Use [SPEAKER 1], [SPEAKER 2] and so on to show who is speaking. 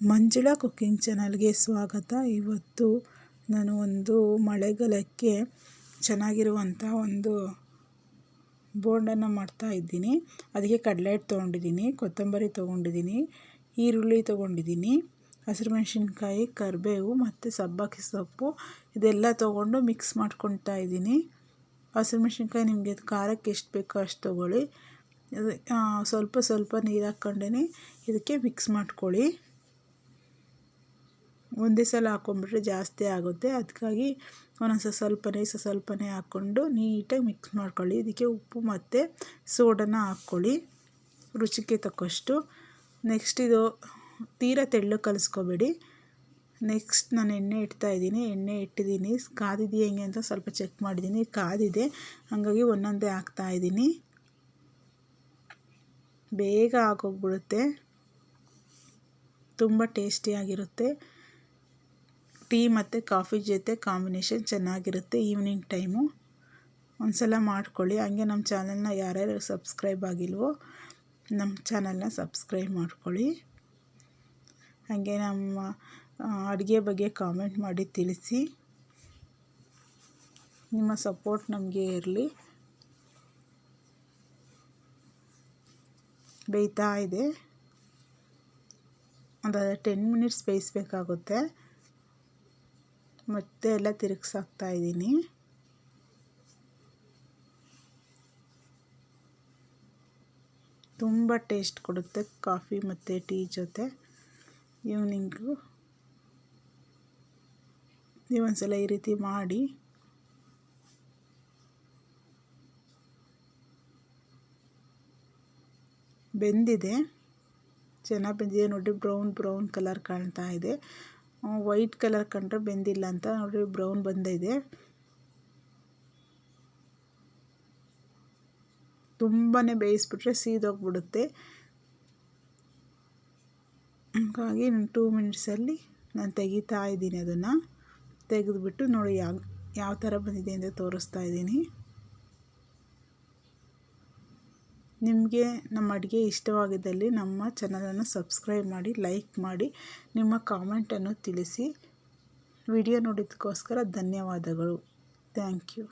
[SPEAKER 1] Manjula cooking ಚಾನಲ್ಗೆ ಸ್ವಾಗತ. ಇವತ್ತು ನಾನು ಒಂದು ಮಳೆಗಾಲಕ್ಕೆ ಚೆನ್ನಾಗಿರುವಂಥ ಒಂದು ಬೋಂಡನ್ನು ಮಾಡ್ತಾ ಇದ್ದೀನಿ. ಅದಕ್ಕೆ ಕಡಲೆ ಹಿಟ್ಟು ತೊಗೊಂಡಿದ್ದೀನಿ, ಕೊತ್ತಂಬರಿ ತೊಗೊಂಡಿದ್ದೀನಿ, ಈರುಳ್ಳಿ ತೊಗೊಂಡಿದ್ದೀನಿ, ಹಸಿರು ಮೆಣಸಿನ್ಕಾಯಿ, ಕರಿಬೇವು ಮತ್ತು ಸಬ್ಬಕ್ಕಿ ಸೊಪ್ಪು ಇದೆಲ್ಲ ತೊಗೊಂಡು ಮಿಕ್ಸ್ ಮಾಡ್ಕೊತಾ ಇದ್ದೀನಿ. ಹಸಿರು ಮೆಣಸಿನ್ಕಾಯಿ ನಿಮಗೆ ಖಾರಕ್ಕೆ ಎಷ್ಟು ಬೇಕೋ ಅಷ್ಟು ತೊಗೊಳ್ಳಿ. ಸ್ವಲ್ಪ ಸ್ವಲ್ಪ ನೀರು ಹಾಕ್ಕೊಂಡೇ ಇದಕ್ಕೆ ಮಿಕ್ಸ್ ಮಾಡ್ಕೊಳ್ಳಿ. ಒಂದೇ ಸಲ ಹಾಕ್ಕೊಂಡ್ಬಿಟ್ರೆ ಜಾಸ್ತಿ ಆಗುತ್ತೆ. ಅದಕ್ಕಾಗಿ ಒಂದೊಂದು ಸ್ವಲ್ಪನೇ ಸ್ವಲ್ಪನೇ ಹಾಕ್ಕೊಂಡು ನೀಟಾಗಿ ಮಿಕ್ಸ್ ಮಾಡ್ಕೊಳ್ಳಿ. ಇದಕ್ಕೆ ಉಪ್ಪು ಮತ್ತು ಸೋಡನ ಹಾಕ್ಕೊಳ್ಳಿ. ರುಚಿಗೆ ತಕ್ಕಷ್ಟು. ನೆಕ್ಸ್ಟ್ ಇದು ತೀರ ತೆಳ್ಳು ಕಲಿಸ್ಕೋಬೇಡಿ. ನೆಕ್ಸ್ಟ್ ನಾನು ಎಣ್ಣೆ ಇಡ್ತಾ ಇದ್ದೀನಿ. ಎಣ್ಣೆ ಇಟ್ಟಿದ್ದೀನಿ. ಕಾದಿದೆಯಾ ಹೆಂಗೆ ಅಂತ ಸ್ವಲ್ಪ ಚೆಕ್ ಮಾಡಿದ್ದೀನಿ. ಕಾದಿದೆ. ಹಾಗಾಗಿ ಒಂದೊಂದೇ ಹಾಕ್ತಾ ಇದ್ದೀನಿ. ಬೇಗ ಆಗೋಗ್ಬಿಡುತ್ತೆ. ತುಂಬ ಟೇಸ್ಟಿಯಾಗಿರುತ್ತೆ ಟೀ ಮತ್ತು ಕಾಫಿ ಜೊತೆ ಕಾಂಬಿನೇಷನ್ ಚೆನ್ನಾಗಿರುತ್ತೆ ಈವ್ನಿಂಗ್ ಟೈಮು. ಒಂದು ಸಲ ಮಾಡ್ಕೊಳ್ಳಿ. ಹಾಗೆ ನಮ್ಮ ಚಾನಲ್ನ ಯಾರ್ಯಾರು ಸಬ್ಸ್ಕ್ರೈಬ್ ಆಗಿಲ್ವೋ ನಮ್ಮ ಚಾನಲ್ನ ಸಬ್ಸ್ಕ್ರೈಬ್ ಮಾಡ್ಕೊಳ್ಳಿ. ಹಾಗೆ ನಮ್ಮ ಅಡುಗೆ ಬಗ್ಗೆ ಕಾಮೆಂಟ್ ಮಾಡಿ ತಿಳಿಸಿ. ನಿಮ್ಮ ಸಪೋರ್ಟ್ ನಮಗೆ ಇರಲಿ. ಬೇಯ್ತಾ ಇದೆ. ಒಂದು ಟೆನ್ ಮಿನಿಟ್ಸ್ ಬೇಯಿಸ್ಬೇಕಾಗುತ್ತೆ. ಮತ್ತೆ ಎಲ್ಲ ತಿರುಗಿಸಾಕ್ತಾ ಇದ್ದೀನಿ. ತುಂಬ ಟೇಸ್ಟ್ ಕೊಡುತ್ತೆ ಕಾಫಿ ಮತ್ತು ಟೀ ಜೊತೆ. ಈವ್ನಿಂಗು ನೀವೊಂದ್ಸಲ ಈ ರೀತಿ ಮಾಡಿ. ಬೆಂದಿದೆ. ಚೆನ್ನಾಗಿ ಬೆಂದಿದೆ. ನೋಡಿ, ಬ್ರೌನ್ ಬ್ರೌನ್ ಕಲರ್ ಕಾಣ್ತಾ ಇದೆ. ವೈಟ್ ಕಲರ್ ಕಂಡ್ರೆ ಬೆಂದಿಲ್ಲ ಅಂತ ನೋಡಿರಿ ಬ್ರೌನ್ ಬಂದಿದೆ. ತುಂಬಾ ಬೇಯಿಸ್ಬಿಟ್ರೆ ಸೀದೋಗ್ಬಿಡುತ್ತೆ. ಹಾಗಾಗಿ ಟೂ ಮಿನಿಟ್ಸಲ್ಲಿ ನಾನು ತೆಗಿತಾ ಇದ್ದೀನಿ ಅದನ್ನು. ತೆಗೆದುಬಿಟ್ಟು ನೋಡಿ ಯಾವ ಯಾವ ಥರ ಬಂದಿದೆ ಅಂತ ತೋರಿಸ್ತಾ ಇದ್ದೀನಿ. ನಿಮಗೆ ನಮ್ಮ ಅಡುಗೆ ಇಷ್ಟವಾಗಿದ್ದಲ್ಲಿ ನಮ್ಮ ಚಾನಲನ್ನು ಸಬ್ಸ್ಕ್ರೈಬ್ ಮಾಡಿ, ಲೈಕ್ ಮಾಡಿ, ನಿಮ್ಮ ಕಾಮೆಂಟನ್ನು ತಿಳಿಸಿ. ವಿಡಿಯೋ ನೋಡಿದ್ದಕ್ಕೋಸ್ಕರ ಧನ್ಯವಾದಗಳು. Thank you.